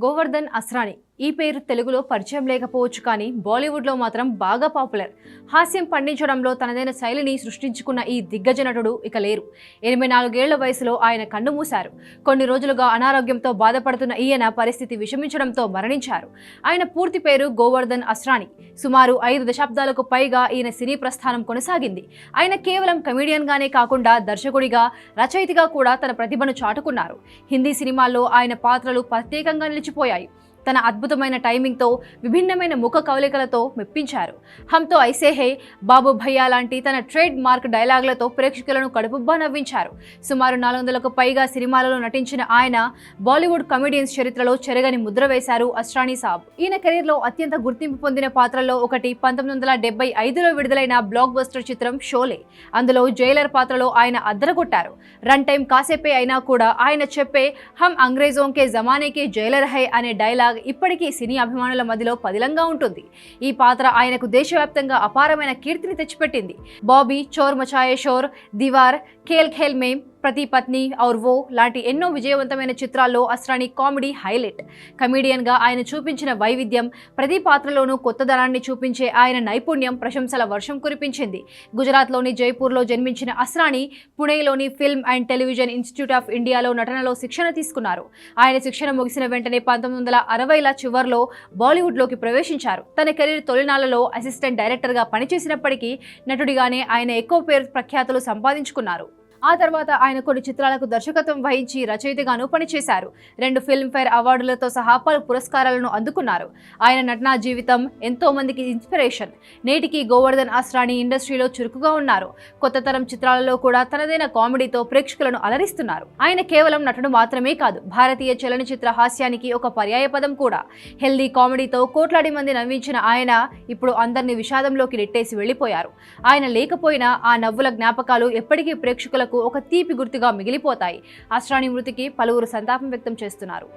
గోవర్ధన్ అస్రాని ఈ పేరు తెలుగులో పరిచయం లేకపోవచ్చు కానీ బాలీవుడ్లో మాత్రం బాగా పాపులర్. హాస్యం పండించడంలో తనదైన శైలిని సృష్టించుకున్న ఈ దిగ్గజ నటుడు ఇక లేరు. ఎనభై నాలుగేళ్ళ వయసులో ఆయన కన్ను మూశారు. కొన్ని రోజులుగా అనారోగ్యంతో బాధపడుతున్న ఈయన పరిస్థితి విషమించడంతో మరణించారు. ఆయన పూర్తి పేరు గోవర్ధన్ అస్రాని. సుమారు ఐదు దశాబ్దాలకు పైగా ఈయన సినీ ప్రస్థానం కొనసాగింది. ఆయన కేవలం కమీడియన్గానే కాకుండా దర్శకుడిగా రచయితగా కూడా తన ప్రతిభను చాటుకున్నారు. హిందీ సినిమాల్లో ఆయన పాత్రలు ప్రత్యేకంగా నిలిచిపోయాయి. తన అద్భుతమైన టైమింగ్తో విభిన్నమైన ముఖ కవలికలతో మెప్పించారు. హమ్తో ఐసే హే బాబు భయ్యా లాంటి తన ట్రేడ్ మార్క్ డైలాగులతో ప్రేక్షకులను కడుపుబ్బా నవ్వించారు. సుమారు నాలుగు వందలకు పైగా సినిమాలలో నటించిన ఆయన బాలీవుడ్ కమెడియన్స్ చరిత్రలో చెరగని ముద్ర వేశారు అస్రానీ సాబ్. ఈయన కెరీర్లో అత్యంత గుర్తింపు పొందిన పాత్రల్లో ఒకటి పంతొమ్మిది వందల డెబ్బై ఐదులో విడుదలైన బ్లాక్ బస్టర్ చిత్రం షోలే. అందులో జైలర్ పాత్రలో ఆయన అద్దరగొట్టారు. రన్ టైం కాసేపే అయినా కూడా ఆయన చెప్పే హమ్ అంగ్రేజోం కే జమానేకే జైలర్ హై అనే డైలాగ్ ఇప్పటికీ సినీ అభిమానుల మధ్యలో పదిలంగా ఉంటుంది. ఈ పాత్ర ఆయనకు దేశవ్యాప్తంగా అపారమైన కీర్తిని తెచ్చిపెట్టింది. బాబీ చోర్ మచాయే షోర్ దివార్ ఖేల్ ఖేల్ మేమ్ ప్రతి పత్ని ఔర్ వో లాంటి ఎన్నో విజయవంతమైన చిత్రాల్లో అస్రాని కామెడీ హైలైట్. కమీడియన్గా ఆయన చూపించిన వైవిధ్యం ప్రతి పాత్రలోనూ కొత్తదనాన్ని చూపించే ఆయన నైపుణ్యం ప్రశంసల వర్షం కురిపించింది. గుజరాత్లోని జైపూర్లో జన్మించిన Asrani పుణేలోని film and television institute of ఇండియాలో నటనలో శిక్షణ తీసుకున్నారు. ఆయన శిక్షణ ముగిసిన వెంటనే పంతొమ్మిది వందల అరవైల చివర్లో బాలీవుడ్లోకి ప్రవేశించారు. తన కెరీర్ తొలినాళ్ళలో అసిస్టెంట్ డైరెక్టర్గా పనిచేసినప్పటికీ నటుడిగానే ఆయన ఎక్కువ పేరు ప్రఖ్యాతులు సంపాదించుకున్నారు. ఆ తర్వాత ఆయన కొన్ని చిత్రాలకు దర్శకత్వం వహించి రచయితగాను పనిచేశారు. రెండు ఫిల్మ్ఫేర్ అవార్డులతో సహా పలు పురస్కారాలను అందుకున్నారు. ఆయన నటనా జీవితం ఎంతో మందికి ఇన్స్పిరేషన్. నేటికి గోవర్ధన్ ఆస్రాని ఇండస్ట్రీలో చురుకుగా ఉన్నారు. కొత్త తరం చిత్రాలలో కూడా తనదైన కామెడీతో ప్రేక్షకులను అలరిస్తున్నారు. ఆయన కేవలం నటుడు మాత్రమే కాదు భారతీయ చలనచిత్ర హాస్యానికి ఒక పర్యాయ పదం కూడా. హెల్దీ కామెడీతో కోట్లాది మంది నవ్వించిన ఆయన ఇప్పుడు అందరినీ విషాదంలోకి నెట్టేసి వెళ్ళిపోయారు. ఆయన లేకపోయినా ఆ నవ్వుల జ్ఞాపకాలు ఎప్పటికీ ప్రేక్షకులకు ఒక తీపి గుర్తుగా మిగిలిపోతాయి. అస్రాని మృతికి పలువురు సంతాపం వ్యక్తం చేస్తున్నారు.